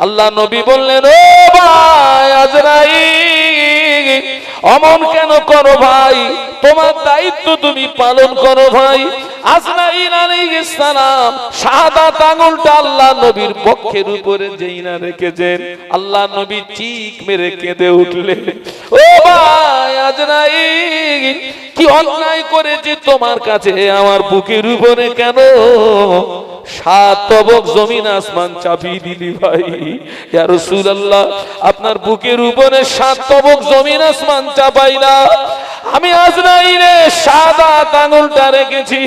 আল্লাহ নবী বললেন, ও ভাই আজরাই অমন কেন করো ভাই? তোমার দায়িত্ব তুমি পালন করো ভাই। আজরাইল আলাইহিস সালাম আঙুলটা আল্লাহ নবীর পক্ষের উপরে রেখেছেন, আল্লাহ নবী চিক মেরে কেঁদে ও ভাই আজরাইল কি অন্যায় তোমার কাছে? আমার বুকের উপরে কেন? সাত তবক জমিন আসমান চাপিয়ে দিলি ভাই। ইয়া রাসূলুল্লাহ, আপনার বুকের উপরে সাত তবক জমিন আসমান চাপাইলা। আমি আজরাইলে সাদা আঙুলটা রেখেছি।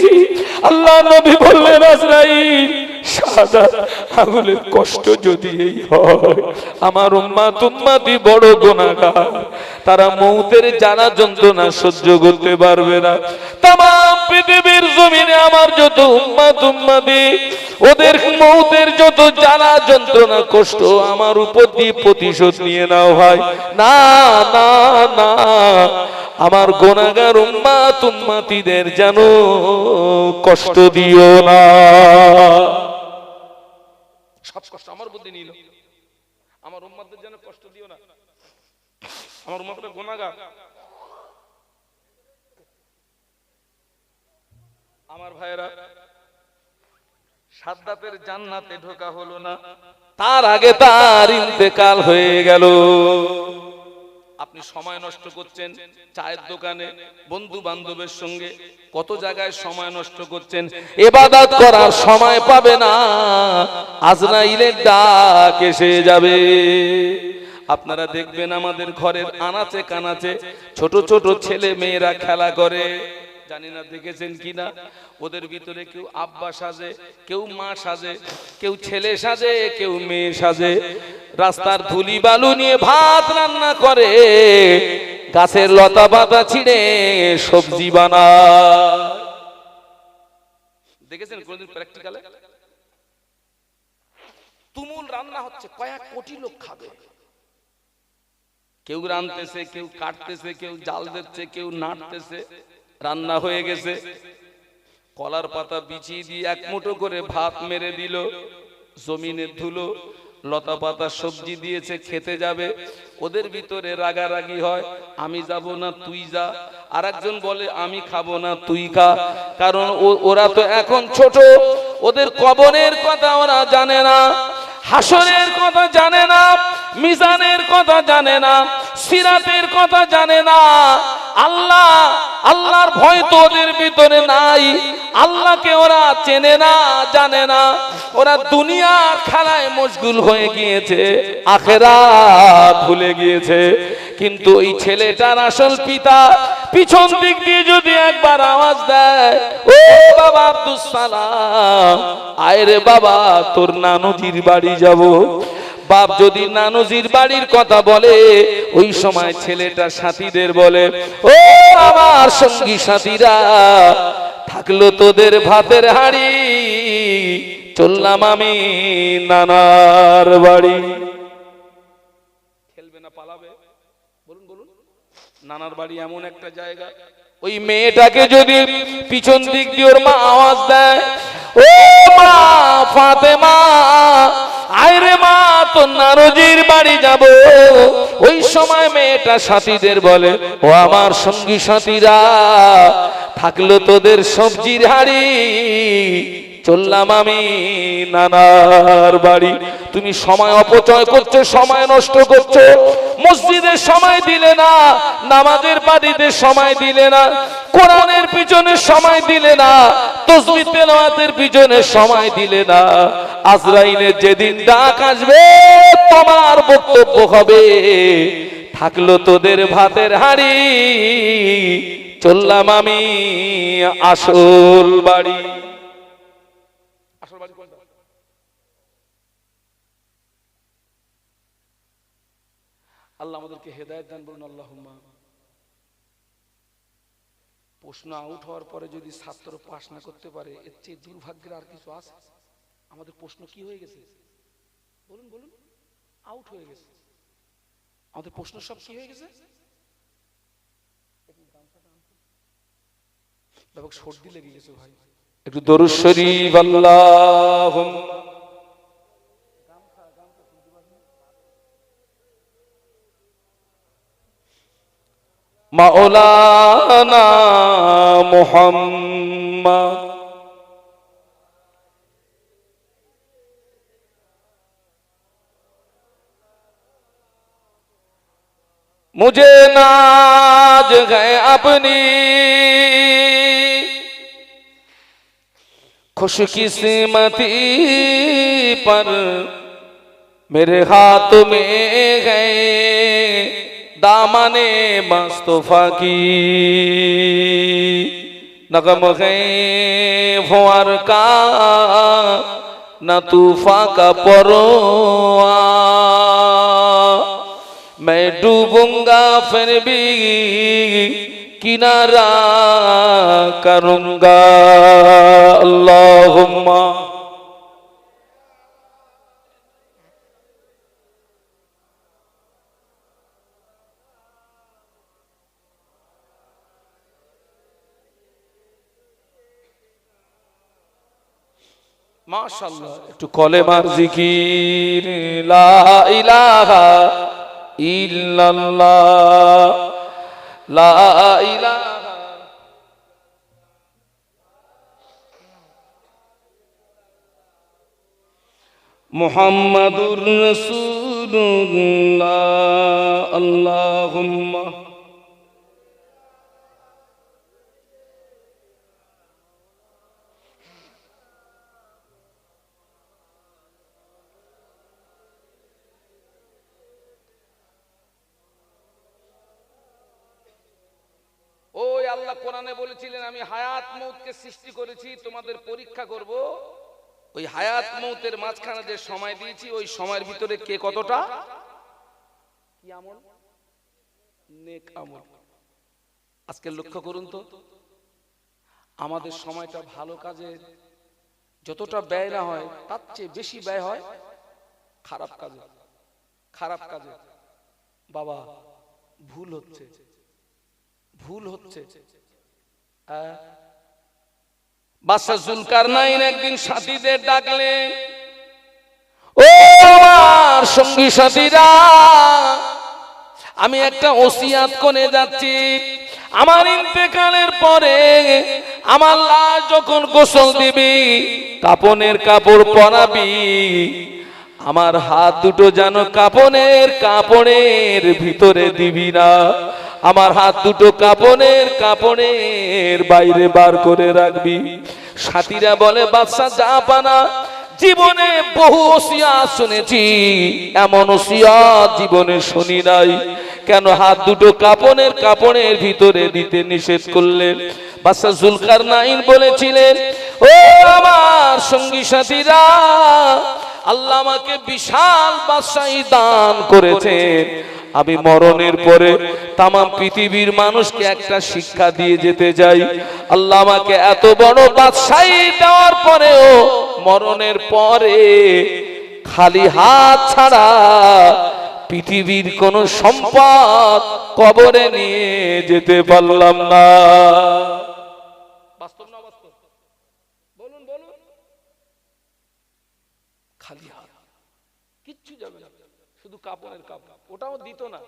আল্লাহ নবী বললেন, আজরাইল, সাদা আঙুলের কষ্ট যদি এই হয়, আমার উম্মা তুম্মাতি বড় গুনাহগার। তারা মৌতের জানা যন্ত্রণা সহ্য করতে পারবে না। তাম পৃথিবীর জমিনে আমার যত উম্মা তুম্মাতি ওদের মৌতের যত জানা যন্ত্রণা কষ্ট, আমার উপর দিয়ে প্রতিশোধ নিয়ে নাও ভাই। না না না আমার গোনাগার উম্মা তুম্মাতিদের যেন কষ্ট দিও না। সব কষ্ট আমার বুদ্ধি নিল। আমার উম্মাদের যেন কষ্ট দিও না। আমার উম্মাদের গোনাগার। আমার ভাইরা সাদ্দাতের জান্নাতে ঢোকা হলো না। তার আগে তার ইন্তেকাল হয়ে গেল। আপনি সময় নষ্ট করছেন, চায়ের দোকানে বন্ধু বান্ধবের সঙ্গে কত জায়গায় সময় নষ্ট করছেন, এবাদাত করার সময় পাবে না, আজরাইলের ডাক এসে যাবে। আপনারা দেখবেন আমাদের ঘরের আনাচে কানাচে ছোট ছোট ছেলে মেয়েরা খেলা করে। জানি না, দেখেছেন কিনা? ওদের ভিতরে কেউ আব্বা সাজে, কেউ মা সাজে, কেউ ছেলে সাজে, কেউ মেয়ে সাজে। রাস্তার ধুলি বালু নিয়ে ভাত রান্না করে, গাছের লতা পাতা ছিঁড়ে সবজি বানায়। দেখেছেন কোনদিন প্র্যাকটিক্যালে তুমুল রান্না হচ্ছে, কয়েক কোটি লোক খাবে। কেউ রানতেছে কেউ কাটতেছে, কেউ জাল দিচ্ছে, কেউ নাড়তেছে। রান্না হয়ে গেছে। কলার পাতা বিছিয়ে দিয়ে এক মুঠো করে ভাত মেরে দিল। জমিনের ধুলো, লতা পাতা সবজি দিয়েছে, খেতে যাবে। ওদের ভিতরে রাগারাগি হয়, আমি যাব না, তুই যা। আর একজন বলে, আমি খাব না, তুই খা। কারণ ওরা তো এখন ছোট, ওদের কবরের কথা ওরা জানে না হাসনের কথা জানে না, মিজানের কথা জানে না, সিরাতের কথা জানে না। আল্লাহ আল্লাহর ভয় তো ওদের ভিতরে নাই। আল্লাহকে ওরা চেনে না, জানে না। ওরা দুনিয়ার খেলায় মশগুল হয়ে গিয়েছে আখেরা ভুলে গিয়েছে। কিন্তু ওই ছেলেটার আসল পিতা পিছন দিক দিয়ে যদি একবার আওয়াজ দেয়, ও বাবা আব্দুল সালাম, আয় রে বাবা, তোর নানুজির বাড়ি যাব। বাপ যদি নানুজির বাড়ির কথা বলে, ওই সময় ছেলেটা সাথীদের বলে, ও আমার সঙ্গী সাথীরা, থাকল তোদের ভাতের হাড়ি, চললাম আমি নানার বাড়ি। খেলবে না, পালাবে? বলুন বলুন। নানার বাড়ি এমন একটা জায়গা, ওই মেয়েটাকে যদি পিছন দিক দিয়ে ওর মা আওয়াজ দেয়, ও মা মা তো নারজির বাড়ি যাব। ওই সময় মেয়েটা সাথীদের বলে, ও আমার সঙ্গী সাথীরা, থাকল তোদের সবজির হাড়ি। চললাম আমি নানার বাড়ি। তুমি সময় অপচয় করছ, সময় নষ্ট করছ। মসজিদের সময় দিলে না, নামাজের বাড়িতে সময় দিলে না, কোরআনের পিছনে সময় দিলে না, তসবি তেলাওয়াতের পিছনে সময় দিলে না। আজরাইলের যেদিন ডাক আসবে, তোমার বক্তব্য হবে, থাকল তোদের ভাতের হাড়ি। চললাম আমি আসল বাড়ি আসল বাড়ি কোনটা আল্লাহ আমাদেরকে হেদায়ত দান বলুন আল্লাহ প্রশ্ন আউট হওয়ার পরে যদি ছাত্র পাশ না করতে পারে, এর চেয়ে দুর্ভাগ্যের আর কিছু আছে? আমাদের প্রশ্ন কি হয়ে গেছে? বলুন বলুন। আউট হয়ে গেছে। আমাদের প্রশ্ন সব কি হয়ে গেছে? ব্যাপক সর্দি লেগে গেছে ভাই। একটু দরুদ শরীফ আল্লাহ মাওলানা মোহাম্মদ मुझे नाज है अपनी खुशकिस्मती पर मेरे हाथ में है दामने मुस्तफा की नगम है फुआर का न तूफा का परवा मैं डूबूंगा फिर भी किनारा करूंगा अल्लाहुम्मा মাশাআল্লাহ একটু কলেমার জিকির লা ইলাহা ইল্লাল্লাহ লা ইলাহা। মুহাম্মাদুর রাসূলুল্লাহ আল্লাহুম্মা ওই আল্লাহ কোরআনে বলেছিলেন আমি হায়াত মৌতকে সৃষ্টি করেছি, তোমাদের পরীক্ষা করব। ওই হায়াত মৌতের মাঝখানে যে সময় দিয়েছি, ওই সময়ের ভিতরে কে কতটা? আজকে লক্ষ্য করুন তো, আমাদের সময়টা ভালো কাজে যতটা ব্যয় না হয়, তার চেয়ে বেশি ব্যয় হয় খারাপ কাজে। খারাপ কাজে। বাবা, ভুল হচ্ছে। ভুল হচ্ছে। বাদশাহ জুলকার নাইন একদিন সাথীদের ডাকলে ও আমার সঙ্গী সাথীরা, আমি একটা ওসিয়াত করে যাচ্ছি। আমার ইন্তেকালের পরে আমার লাশ যখন গোসল দিবি কাপনের কাপড় পরাবি আমার হাত দুটো যেন কাপনের কাপড়ের ভিতরে দিবি না। আমার হাত দুটো কাপনের কাপড়ের বাইরে বার করে রাখবি। সাথীরা বলে বাদশা যা পানা জীবনে বহু ওসিয়াত শুনেছি, এমন ওসিয়াত জীবনে শুনি নাই। কেন হাত দুটো কাপনের কাপড়ের ভিতরে দিতে নিষেধ করলেন? বাদশা জুলকার নাইন বলেছিলেন, ও আমার সঙ্গী সাথীরা, আল্লাহ আমাকে বিশাল বাদশাহী দান করেছেন। আমি মরণের পরে তাম পৃথিবীর মানুষকে একটা শিক্ষা দিয়ে যেতে যাই আল্লাহ আমাকে এত বড় বাদশাহী দেওয়ার পরেও মরণের পরে খালি হাত ছাড়া পৃথিবীর কোন সম্পদ কবরে নিয়ে যেতে পারলাম না। ওটাও দিত না।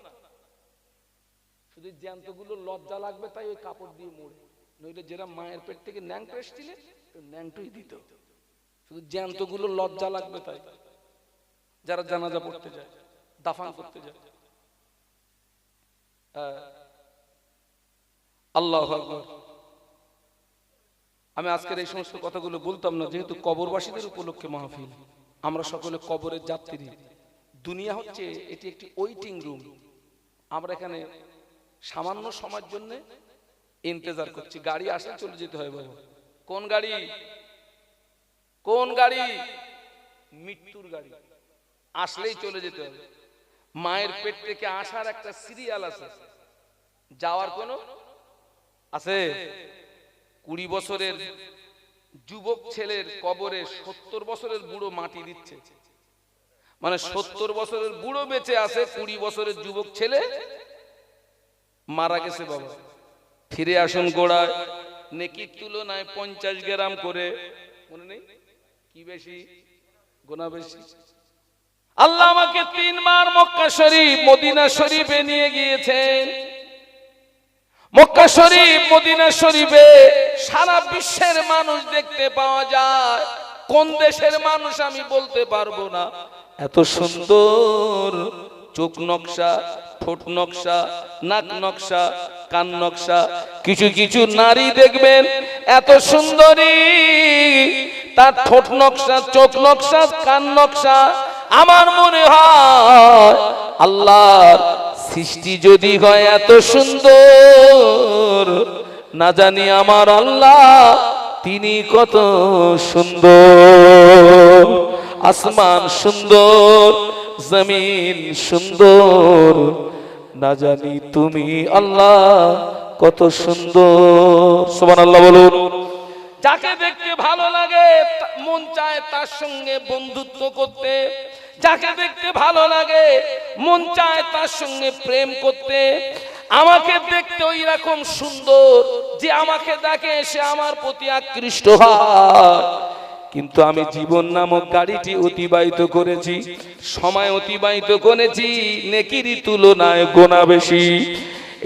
শুধু জ্যান্তগুলো লজ্জা লাগবে, তাই ওই কাপড় দিয়ে মোড়ে নইলে যেরা মায়ের পেট থেকে ন্যাং পেসছিলে ন্যাংটই দিত। শুধু জ্যান্তগুলো লজ্জা লাগবে তাই। যারা জানাজা পড়তে যায়, দাফান করতে যায়। হ্যাঁ। আল্লাহ আমি আজকের এই সমস্ত কথাগুলো বলতাম না, যেহেতু কবরবাসীদের উপলক্ষে মাহফিল। আমরা সকলে কবরের যাত্রী। দুনিয়া হচ্ছে এটি একটি ওয়েটিং রুম আমরা এখানে সামান্য সময়ের জন্য ইন্তজার করছি। গাড়ি আসলে চলে যেতে হয় বাবা। কোন গাড়ি? কোন গাড়ি? মৃত্যুর গাড়ি। আসলেই চলে যেতে হবে। মায়ের পেট থেকে আসার একটা সিরিয়াল আছে। যাওয়ার কোনো আছে? কুড়ি বছরের যুবক ছেলের কবরে সত্তর বছরের বুড়ো মাটি দিচ্ছে। মানে সত্তর বছরের বুড়ো বেঁচে আছে, কুড়ি বছরের যুবক ছেলে মারা গেছে বাবা। ফিরে আসুন গোড়ায়। নেকির তুলনায় পঞ্চাশ গ্রাম করে। মনে নেই? কি বেশি? গোনা বেশি। আল্লাহ আমাকে তিনবার মক্কা শরীফ, মদিনা শরীফে নিয়ে গিয়েছেন। মক্কা শরীফ, মদিনা শরীফে সারা বিশ্বের মানুষ দেখতে পাওয়া যায়। কোন দেশের মানুষ আমি বলতে পারব না। এত সুন্দর চোখ নকশা, ঠোঁট নকশা, নাক নকশা, কান নকশা, কিছু কিছু নারী দেখবেন এত সুন্দরী। তার ঠোঁট নকশা, চোখ নকশা, কান নকশা। আমার মনে হয় আল্লাহর সৃষ্টি যদি হয় এত সুন্দর, না জানি আমার আল্লাহ তিনি কত সুন্দর। আসমান সুন্দর, জমিন সুন্দর, না জানি তুমি আল্লাহ কত সুন্দর। সোমান আল্লাহ বলুন। যাকে দেখতে ভালো লাগে মন চায় তার সঙ্গে বন্ধুত্ব করতে। যাকে দেখতে ভালো লাগে, মন চায় তার সঙ্গে প্রেম করতে। আমাকে দেখতে ওই রকম সুন্দর যে আমাকে দেখে সে আমার প্রতি আকৃষ্ট হয়। কিন্তু আমি জীবন নামক গাড়িটি অতিবাহিত করেছি, সময় অতিবাহিত করেছি, নেকিরি তুলনায় গোনা বেশি।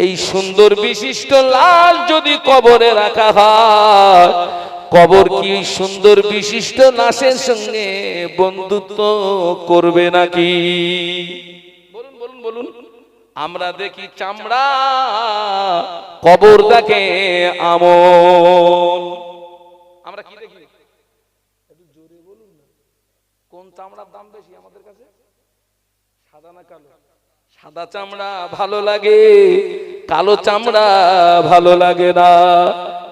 এই সুন্দর বিশিষ্ট লাল যদি কবরে রাখা হয় কবর কি সুন্দর বিশিষ্ট নাশের সঙ্গে বন্ধুত্ব করবে নাকি? বলুন বলুন বলুন। আমরা দেখি চামড়া কবর দেখে আমল। আমরা কি দেখি? একটু জোরে বলুন না। কোন চামড়ার দাম বেশি আমাদের কাছে? সাদা না কালো? সাদা চামড়া ভালো লাগে, কালো চামড়া ভালো লাগে না।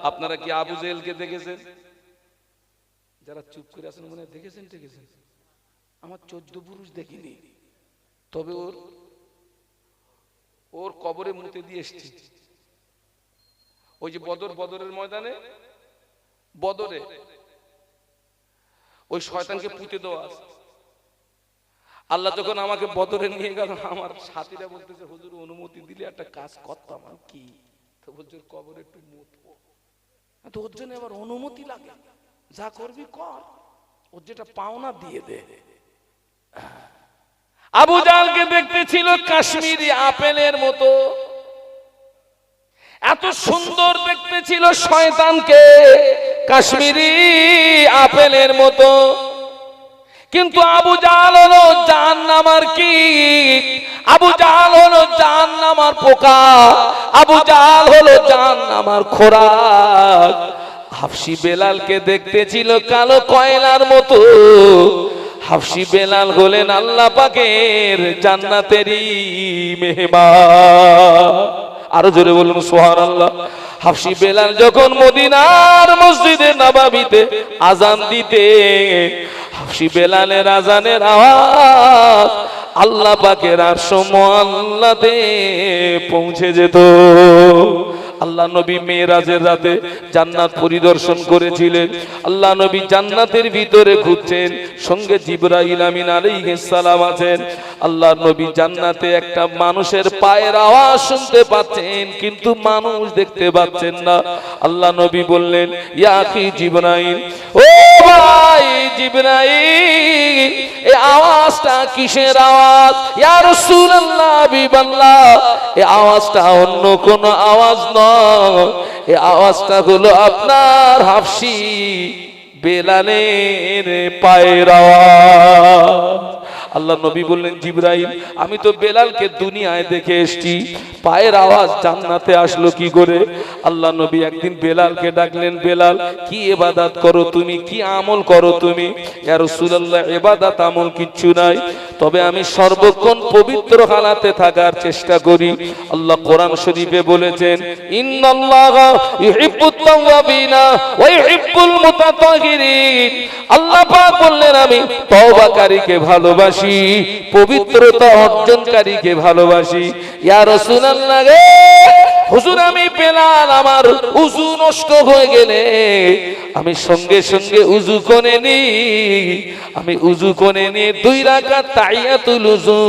আপনারা কি আবু জেলকে দেখেছেন? যারা চুপ করে আছেন মনে দেখেছেন দেখেছেন। আমার চোদ্দ পুরুষ দেখিনি। তবে ওর ওর কবরে মুতে দিয়ে এসছি। ওই যে বদর, বদরের ময়দানে? বদরে। ওই শয়তানকে পুঁতে দেওয়া আল্লাহ যখন আমাকে বদরে নিয়ে গেল, আমার সাথীরা বলতেছে, হুজুর, অনুমতি দিলে একটা কাজ করতাম আমি কি? তো বলছে কবরে একটু মুতবো। তো ওর জন্য আবার অনুমতি লাগে। যা করবি কর। ওর যেটা পাওনা দিয়ে দে। আবু জালকে দেখতে ছিল কাশ্মীরি আপেলের মতো। এত সুন্দর দেখতে ছিল শয়তানকে কাশ্মীরি আপেলের মতো। কিন্তু আবু জাহাল হলো জাহান্নামার কি আবু জাহাল হলো জাহান্নামার পোকা। আবু জাহাল হলো জাহান্নামার খোরাক। হাফসি বেলালকে দেখতে ছিল কালো কয়লার মতো। হাফসি বেলাল হলেন আল্লাহ পাকের জান্নাতেরই মেহমান। আরও জোরে বলুন সোহান আল্লাহ হাফসি বেলাল যখন মদিনার মসজিদে নবাবিতে আজান দিতে, হাফসি বেলালের আজানের আওয়াজ আল্লাহ পাকের আর আল্লাহতে পৌঁছে যেত। আল্লাহ নবী মেয়েরাজের রাতে জান্নাত পরিদর্শন করেছিলেন। আল্লাহ নবী জান্নাতের ভিতরে ঘুরছেন, সঙ্গে জিব্রাইল আমিন আলাইহিস সালাম আছেন। আল্লাহ নবী জান্নাতে একটা মানুষের পায়ের আওয়াজ শুনতে পাচ্ছেন, কিন্তু মানুষ দেখতে পাচ্ছেন না। আল্লাহ নবী বললেন, ইয়া কি জিব্রাইল, ও ভাই জিব্রাইল এই আওয়াজটা কিসের আওয়াজ? ইয়া রাসূলুল্লাহ হাবিবাল্লাহ এই আওয়াজটা অন্য কোন আওয়াজ নয়। এই আওয়াজটা হলো আপনার হাফসি বেলালের পায়ের আওয়াজ। আল্লাহ নবী বললেন, জিব্রাইল, আমি তো বেলালকে দুনিয়ায় দেখে এসেছি। পায়ের আওয়াজ জান্নাতে আসলো কি করে? আল্লাহ নবী একদিন বেলালকে ডাকলেন, বেলাল, কি এবাদাত করো তুমি? কি আমল করো তুমি? রাসূলুল্লাহ, এবাদাত আমল কিচ্ছু নাই। তবে আমি সর্বক্ষণ পবিত্র হালাতে থাকার চেষ্টা করি। আল্লাহ কোরআন শরীফে বলেছেন আল্লাহ পাক বললেন, আমি তওবাকারীকে ভালোবাসি। পবিত্রতা অর্জনকারীকে ভালোবাসি। ইয়া রাসূলুল্লাহ রে, হুজুর আমি পেলাম, আমার উজু নষ্ট হয়ে গেলে। আমি সঙ্গে সঙ্গে উজু করে নি আমি উজু করে নি দুই রাকাত তাহিয়াতুল উজু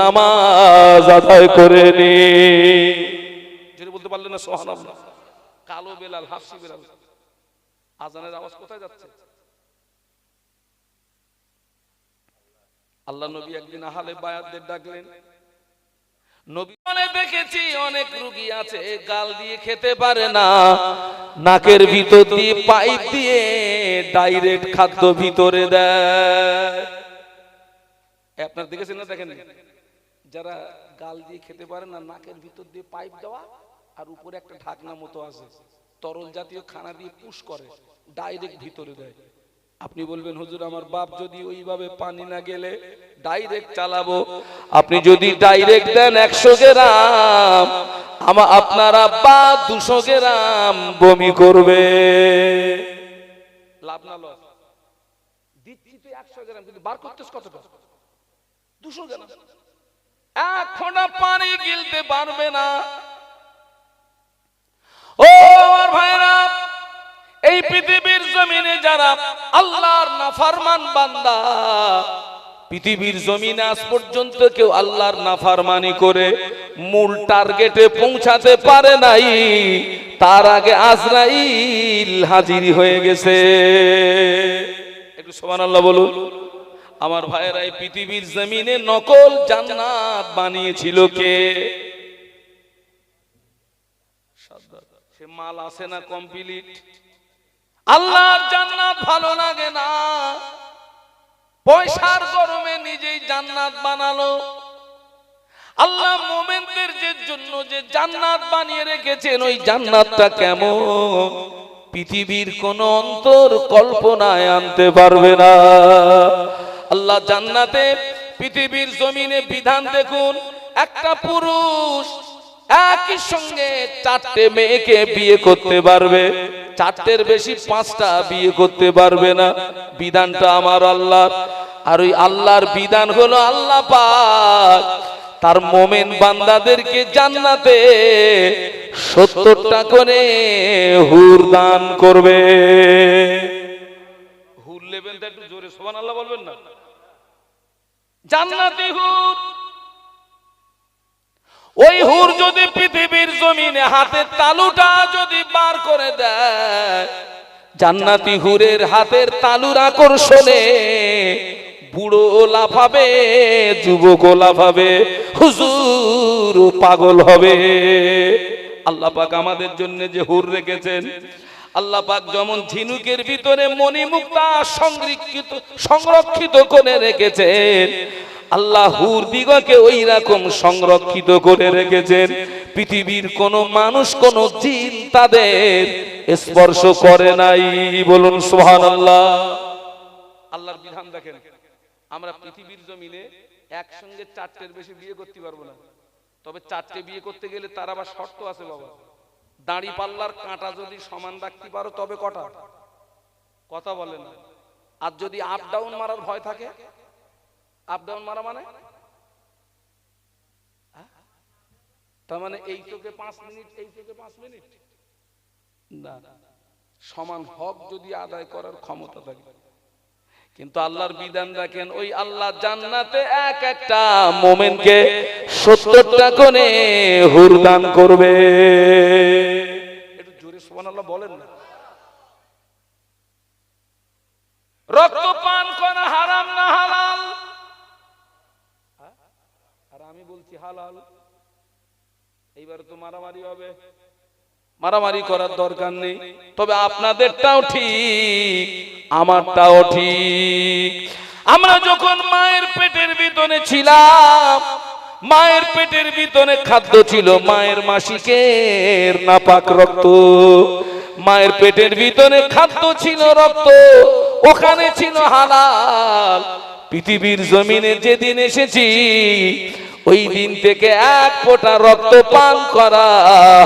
নামাজ আদায় করে নি যদি বলতে পারলেন না, সুবহানাল্লাহ। কালো বেলাল হাফসি বেলাল। আজানের আওয়াজ কোথায় যাচ্ছে? আল্লাহ নবী একদিন আহালে বায়াতদের ডাকলেন। নবী দেখেছি অনেক রুগী আছে গাল দিয়ে খেতে পারে না নাকের ভিতর দিয়ে পাইপ দিয়ে ডাইরেক্ট খাদ্য ভিতরে দেয়। আপনারা দেখেছেন না দেখেন যারা গাল দিয়ে খেতে পারে না নাকের ভিতর দিয়ে পাইপ দেওয়া আর উপরে একটা ঢাকনা মতো আছে তরল জাতীয় খানা দিয়ে পুশ করে ডাইরেক্ট ভিতরে দেয়। আপনি বলবেন, হুজুর, আমার বাপ যদি ওইভাবে পানি না গেলে ডাইরেক্ট চালাবো। আপনি যদি ডাইরেক্ট দেন একশো গ্রাম আমার আপনারা আব্বা দুশো গ্রাম বমি করবে। লাভ না লস? দিচ্ছি তো একশো গ্রাম, কিন্তু বার দুশো গ্রাম। পানি গিলতে পারবে না। ও আমার ভাইরা, এই পৃথিবীর জমিনে যারা আল্লাহর নাফারমান বান্দা, পৃথিবীর জমিনে আজ পর্যন্ত কেউ আল্লাহর নাফারমানি করে মূল টার্গেটে পৌঁছাতে পারে নাই। তার আগে আজরাইল হাজির হয়ে গেছে। একটু সমান আল্লাহ বলুন। আমার ভাইয়েরা পৃথিবীর জমিনে নকল জান্নাত বানিয়েছিল কে? মাল আসে না কমপ্লিট আল্লাহর জান্নাত ভালো লাগে না। পয়সার গরমে নিজেই জান্নাত বানালো। আল্লাহ মোমেনদের যে জন্য যে জান্নাত বানিয়ে রেখেছেন, ওই জান্নাতটা কেমন? পৃথিবীর কোন অন্তর কল্পনায় আনতে পারবে না। আল্লাহ জান্নাতে পৃথিবীর জমিনে বিধান দেখুন, একটা পুরুষ একই সঙ্গে চারটে মেয়েকে বিয়ে করতে পারবে। চারটের বেশি পাঁচটা বিয়ে করতে পারবে না। বিধানটা আমার আল্লাহর। আর ওই আল্লাহর বিধান হলো আল্লাহ পাক। তার মোমেন বান্দাদেরকে জান্নাতে সত্তরটা করে হুর দান করবে। হুর লেবেন একটু জোরে সোমান আল্লাহ বলবেন না? জান্নাতি হুর। ওই হুর যদি পৃথিবীর জমিনে হাতের তালুটা যদি বার করে দেয়, জান্নাতি হুরের হাতের তালুর আকর্ষণে বুড়ো লাফাবে যুবক লাফাবে হুজুর পাগল হবে। আল্লাহ পাক আমাদের জন্য যে হুর রেখেছেন, আল্লাহ পাক যেমন ঝিনুকের ভিতরে মণিমুক্তা সংরক্ষিত সংরক্ষিত করে রেখেছেন আল্লাহ হুর দিগকে ওই রকম সংরক্ষিত করে রেখেছেন। পৃথিবীর কোন মানুষ, কোন জিন তাদের স্পর্শ করে নাই। বলুন সোহান আল্লাহ আল্লাহর বিধান দেখেন, আমরা পৃথিবীর জমিনে একসঙ্গে চারটের বেশি বিয়ে করতে পারব না। তবে চারটে বিয়ে করতে গেলে তার আবার শর্ত আছে বাবা। দাড়ি পাল্লার কাঁটা যদি সমান রাখতে পারো, তবে কটা? কথা বলেন। না আর যদি আপ ডাউন মারার ভয় থাকে আপ ডাউন মারা মানে? হ্যাঁ? তার মানে এই চোখে পাঁচ মিনিট, এই চোখে পাঁচ মিনিট? না। সমান হক যদি আদায় করার ক্ষমতা থাকে। কিন্তু আল্লাহর বিধান রাখেন, ওই আল্লাহ জান্নাতে এক একটা মোমেনকে সত্তরটা করে হুরদান করবে। একটু জোরে সোমান আল্লাহ বলেন না। রক্ত পান করা হারাম না হালাল? আমি বলছি হালাল এইবার তো মারামারি হবে। মারামারি করার দরকার নেই। তবে আপনাদেরটাও ঠিক, আমারটাও ঠিক। আমরা যখন মায়ের পেটের ভিতরে ছিলাম, মায়ের পেটের ভিতরে খাদ্য ছিল মায়ের মাসিকের নাপাক রক্ত। মায়ের পেটের ভিতরে খাদ্য ছিল রক্ত, ওখানে ছিল হালাল। পৃথিবীর জমিনে যেদিন এসেছি ওই দিন থেকে এক ফোঁটা রক্ত পান করা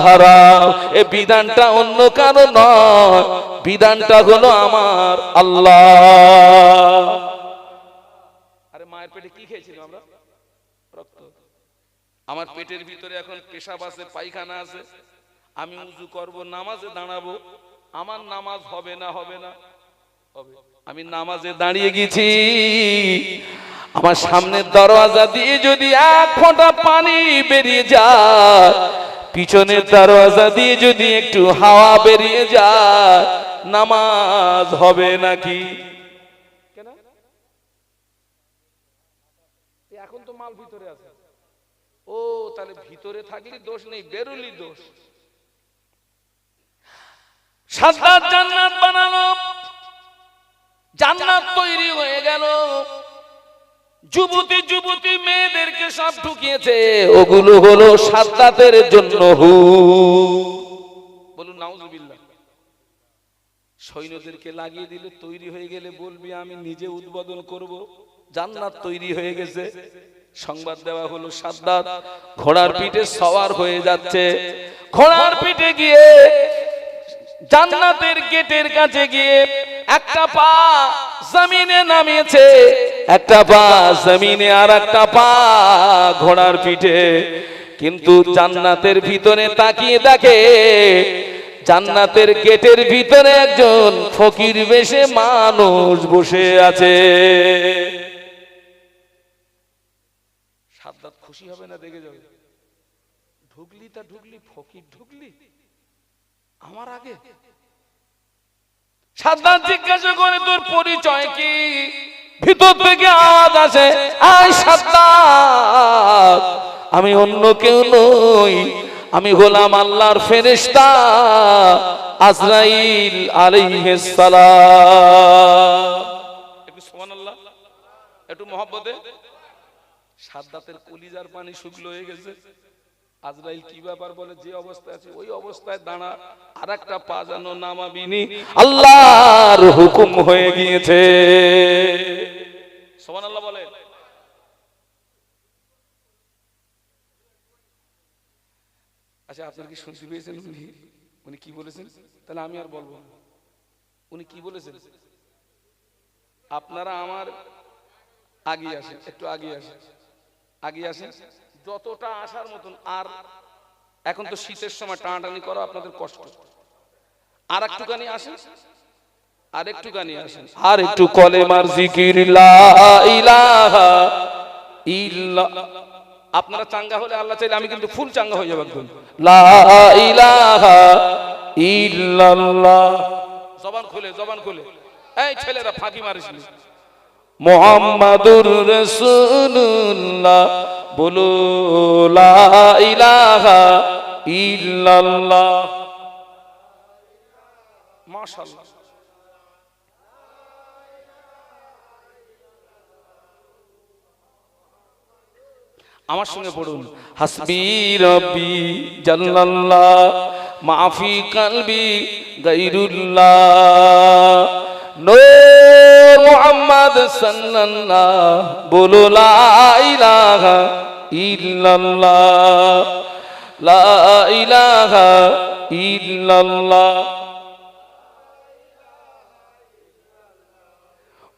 হারাম। এ বিধানটা অন্য কারও নয়। বিধানটা হলো আমার আল্লাহ। আরে মায়ের পেটে কি খেয়েছিলাম আমরা? রক্ত। আমার পেটের ভিতরে এখন পেশাব আছে, পায়খানা আছে। আমি উজু করব, নামাজে দাঁড়াবো। আমার নামাজ হবে না হবে না। হবে। আমি নামাজে দাঁড়িয়ে গেছি। আমার সামনের দরওয়াজা দিয়ে যদি এক ফোঁটা পানি বেরিয়ে যায়, পিছনের দরওয়াজা দিয়ে যদি একটু হাওয়া বেরিয়ে যায়, নামাজ হবে নাকি? এখন তো মাল ভিতরে আছে। ও, তাহলে ভিতরে থাকলে দোষ নেই, বেরোলি দোষ। সাদ্দাত জান্নাত বানালো, জান্নাত তৈরি হয়ে গেল। যুবতী যুবতী মেয়েদেরকে সব ঢুকিয়েছে ওগুলো হলো সাদ্দাতের জন্য হু। বলুন নাউজুবিল্লাহ। সৈন্যদেরকে লাগিয়ে দিলে তৈরি হয়ে গেলে বলবি আমি নিজে উদ্বোধন করব। জান্নাত তৈরি হয়ে গেছে। সংবাদ দেওয়া হলো সাদ্দাত। ঘোড়ার পিঠে সওয়ার হয়ে যাচ্ছে। ঘোড়ার পিঠে গিয়ে জান্নাতের গেটের কাছে গিয়ে একটা পা জমিনে নামিয়েছে। একটা পা জমিনে আর একটা পা ঘোড়ার পিঠে। কিন্তু জান্নাতের ভিতরে তাকিয়ে দেখে, জান্নাতের গেটের ভিতরে একজন ফকির বেশে মানুষ বসে আছে। সাদ্দাত খুশি হবে না দেখে যাবে? ঢুকলি তা ঢুকলি, ফকির ঢুকলি। আমার আগে। সাদ্দাত জিজ্ঞাসা করে, তোর পরিচয় কি? ভিতর থেকে আওয়াজ আসে আমি অন্য কেউ নই, আমি হলাম আল্লাহর ফেরেশতা আজরাইল আলাইহিস সালাম। একটু সুবহানাল্লাহ সাদ্দাতের কলিজার পানি শুকলো হয়ে গেছে। আজরাইল কি ব্যাপার বলে, যে অবস্থায় আছে, ওই অবস্থায় দাঁড়া আর একটা পা যেন নামাবিনি। আল্লাহর হুকুম হয়ে গিয়েছে। সোমান আল্লাহ বলে আচ্ছা আপনার কি শুনতে পেয়েছেন উনি? উনি কি বলেছেন? তাহলে আমি আর বলব উনি কি বলেছেন? আপনারা আমার আগিয়ে আসেন, একটু আগে আসেন। আগে আসেন? যতটা আসার মতন আর এখন তো শীতের সময় টানাটানি করা আপনাদের কষ্ট। আর একটুখানি আসেন আর একটুখানি আসেন। আর একটু কলেমার জিকির লা ইলাহা ইল্লা আপনারা চাঙ্গা হলে আল্লাহ চাইলে আমি কিন্তু ফুল চাঙ্গা হয়ে যাব একদম। জবান খুলে জবান খুলে। এই ছেলেরা ফাঁকি মারিস। মোহাম্মদুর রসুল্লাহ বলো, লা ইলাহা ইল্লাল্লাহ। আমার সঙ্গে পড়ুন। হাসবি রব্বি জাল্লাল্লাহ, মাফি কালবি গাইরুল্লাহ নূর মুহাম্মদ সাল্লাল্লাহ বলো লা ইলাহা ইল্লাল্লাহ লা ইলাহা ইল্লাল্লাহ।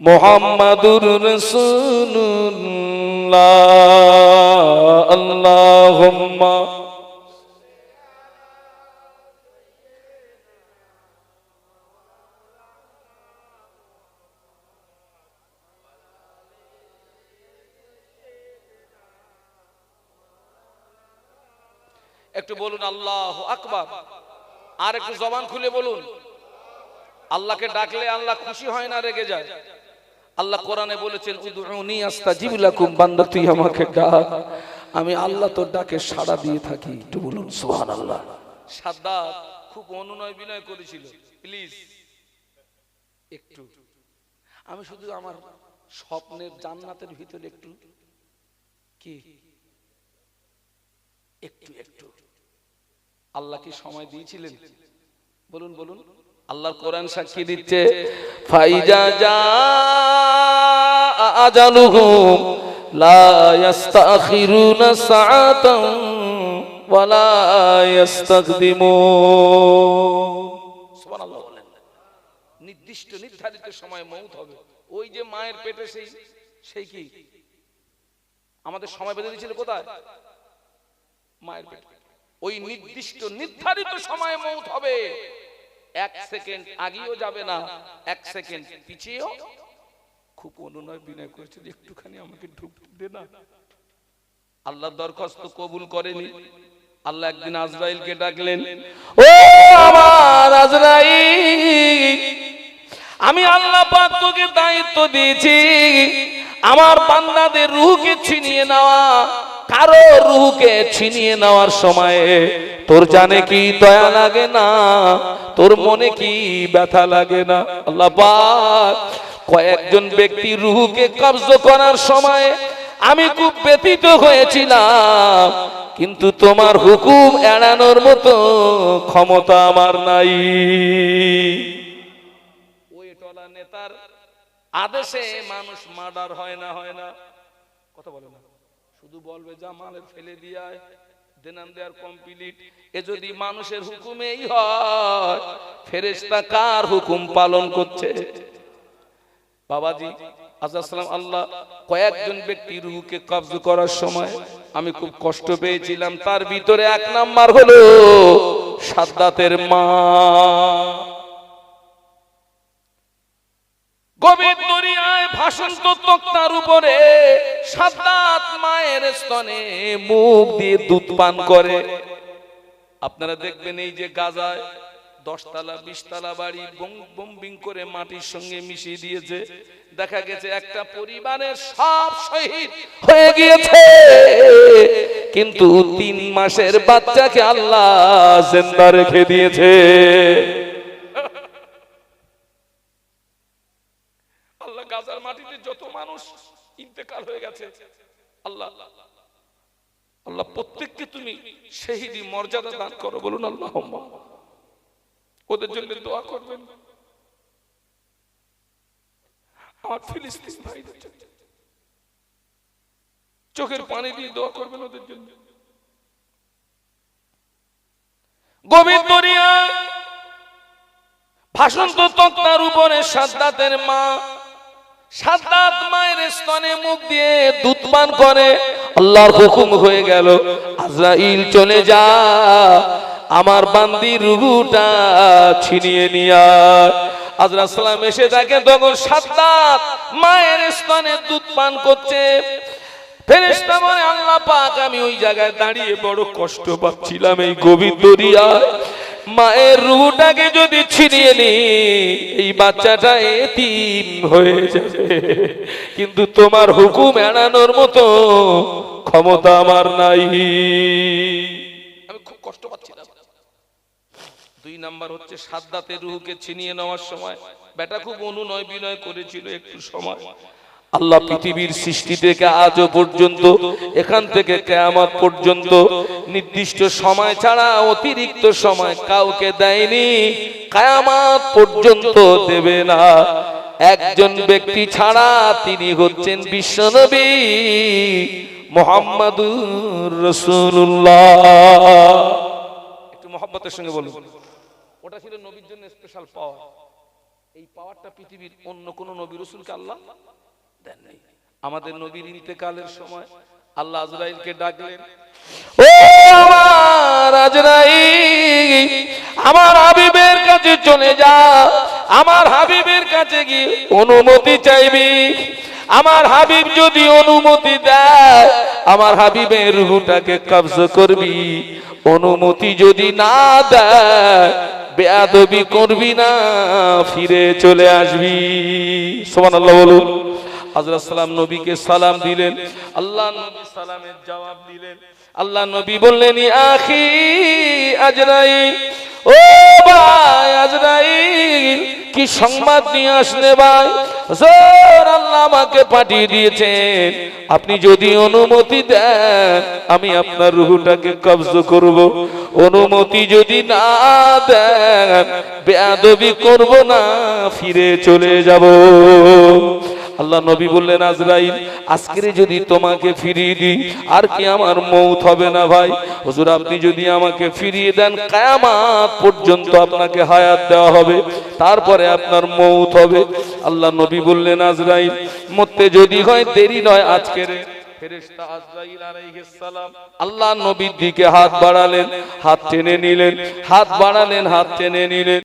মোহাম্মদুর রসুল্লাহ আল্লাহুম্মা। আর একটু জবান খুলে বলুন। আল্লাহকে ডাকলে আল্লাহ খুশি হয় না রেগে যায়? আল্লাহ কোরআনে বলেছেন, উদউনি আস্তাজিব লাকুম, বান্দা তুই আমাকে ডাক। আমি আল্লাহ তোর ডাকে সাড়া দিয়ে থাকি। একটু বলুন, সুবহানাল্লাহ। সাদ্দাত খুব অনুনয় বিনয় করেছিল। প্লিজ, একটু। আমি শুধু আমার স্বপ্নের জান্নাতের ভিতরে একটু, কি? একটু একটু। আল্লাহ কি সময় দিয়েছিলেন। বলুন বলুন। আল্লাহর কোরআন সাক্ষী দিচ্ছে ফাইজা যা আজালুহুম লা ইস্তাখিরুনা সাআতান ওয়ালা ইস্তাকদিমুন সুবহানাল্লাহ বলেন। নির্দিষ্ট নির্ধারিত সময় মৌত হবে। ওই যে মায়ের পেটে সেই সেই কি? আমাদের সময় বেঁধে দিয়েছিল কোথায়? মায়ের পেটে। ওই নির্দিষ্ট, নির্ধারিত সময়ে মৌত হবে। এক সেকেন্ড আগেও যাবে না, এক সেকেন্ড পিছিয়েও। খুব অনুনয় বিনয় করেছিল একটুখানি আমাকে ঢুকতে দে না। আল্লাহ দরখাস্ত কবুল করেনি। আল্লাহ একদিন আজরাইলকে ডাকলেন, ও আমার আজরাইল, আমি আল্লাহ পাক তোকে দায়িত্ব দিয়েছি। আমার বান্দাদের রুহকে ছিনিয়ে নেওয়া। কারও রুহকে ছিনিয়ে নেওয়ার সময়ে তোর জানে কি দয়া লাগে না? তোর মনে কি ব্যথা লাগে না? আল্লাহ কয়েকজন ব্যক্তি রুহুকে কবজ করার সময় আমি খুব ব্যথিত হয়েছিলাম, কিন্তু তোমার হুকুম এড়ানোর মতো ক্ষমতা আমার নাই। ওই টলা নেতার আদেশে মানুষ মার্ডার হয় না হয় না। বলবে জামালের ফেলে দিয়ায় আমি খুব কষ্ট পেয়েছিলাম। তার ভিতরে এক নাম্বার হলো সাদ্দাতের মা। গভীর দরিয়ায় ভাসন্ত তক্তার উপরে সাদ্দাত মায়ের স্তনে মুখ দিয়ে দুধ পান করে। আপনারা দেখবেন এই যে গাজায় দশতলা, বিশতলা বাড়ি বোম্বিং করে মাটির সঙ্গে মিশিয়ে দিয়েছে। দেখা গেছে একটা পরিবারের সব শহীদ হয়ে গিয়েছে। কিন্তু তিন মাসের বাচ্চাকে আল্লাহ জিন্দা রেখে দিয়েছে। আল্লাহ গাজার মাটিতে যত মানুষ ইন্তেকাল হয়ে গেছে। আল্লাহ আল্লাহ, প্রত্যেককে তুমি শহীদি মর্যাদা দান করো, বলুন আল্লাহ ওদের জন্য দোয়া করবেন। আমার ফিলিস্তিন ভাইদের চোখের পানি দিয়ে দোয়া করবেন ওদের জন্য। গভীর দরিয়া ভাসন্ত তক্তার উপরে সাদ্দাতের মা। সাদ্দাত মায়ের স্তনে মুখ দিয়ে দুধ পান করে। আল্লাহর হুকুম হয়ে গেল, আজরাইল চলে যা, আমার বান্দি রুহুটা ছিনিয়ে নিয়া আজরা সালাম এসে থাকে তখন সাদ্দাত মায়ের স্তনে দুধ পান করছে। ফেরেশতা আল্লাহ পাক, আমি ওই জায়গায় দাঁড়িয়ে বড় কষ্ট পাচ্ছিলাম এই গভীর দরিয়ায়। মায়ের রুহটাকে যদি ছিনিয়ে নি এই বাচ্চাটা এতিম হয়ে যাবে। কিন্তু তোমার হুকুম এড়ানোর মতো ক্ষমতা আমার নাই। আমি খুব কষ্ট পাচ্ছিলাম দুই নাম্বার হচ্ছে সাদ্দাতে রুহুকে ছিনিয়ে নেওয়ার সময়। বেটা খুব অনুনয় বিনয় করেছিল একটু সময়। আল্লাহ পৃথিবীর সৃষ্টি থেকে আজও পর্যন্ত, এখান থেকে কেয়ামত পর্যন্ত নির্দিষ্ট সময় ছাড়া, অতিরিক্ত সময় কাউকে দেয়নি, কায়ামাত পর্যন্ত দেবে না। একজন ব্যক্তি ছাড়া তিনি হচ্ছেন বিশ্বনবী মোহাম্মদুর রসুল্লাহ একটু মোহাম্মতের সঙ্গে বলুন। ওটা ছিল নবীর জন্য স্পেশাল পাওয়ার এই পাওয়ারটা পৃথিবীর অন্য কোন নবী রসুলকে আল্লাহ দেন নাই আমাদের নবীর ইন্তেকালের সময় আল্লাহ আজরাইলকে ডাকলেন, ও আমার আজরাইল, আমার হাবিবের কাছে চলে যা, আমার হাবিবের কাছে গিয়ে অনুমতি চাইবি। আমার হাবিব যদি অনুমতি দেয়, আমার হাবিবের রুহটাকে কবজ করবি। অনুমতি যদি না দেয়, বেয়াদবি করবি না, ফিরে চলে আসবি। সোমান আল্লাহ বলুন। হযরত সালাম নবীকে সালাম দিলেন। আল্লাহ নবী সালামের জবাব দিলেন। আল্লাহ নবী বললেন, "ই আখি আজরাইল, ও ভাই আজরাইল, কি সংবাদ নিয়ে আসলে ভাই? হুজুর আল্লাহ আমাকে পাঠিয়ে দিয়েছেন। আপনি যদি অনুমতি দেন, আমি আপনার রুহটাকে কবজ করব। অনুমতি যদি না দেন, বেয়াদবি করব না, ফিরে চলে যাব। আল্লাহ নবী বললেন, আজরাইল, আজকের যদি তোমাকে ফিরিয়ে দিই, আর কি আমার মৌত হবে না ভাই? হুজুর, আপনি যদি আমাকে ফিরিয়ে দেন, কায়ামাত পর্যন্ত আপনাকে হায়াত দেওয়া হবে, তারপরে আপনার মৌত হবে। আল্লাহ নবী বললেন, আজরাইল, মরতে যদি হয়, দেরি নয় আজকের। সালাম আল্লাহ নবীর দিকে হাত বাড়ালেন, হাত টেনে নিলেন, হাত বাড়ালেন, হাত টেনে নিলেন।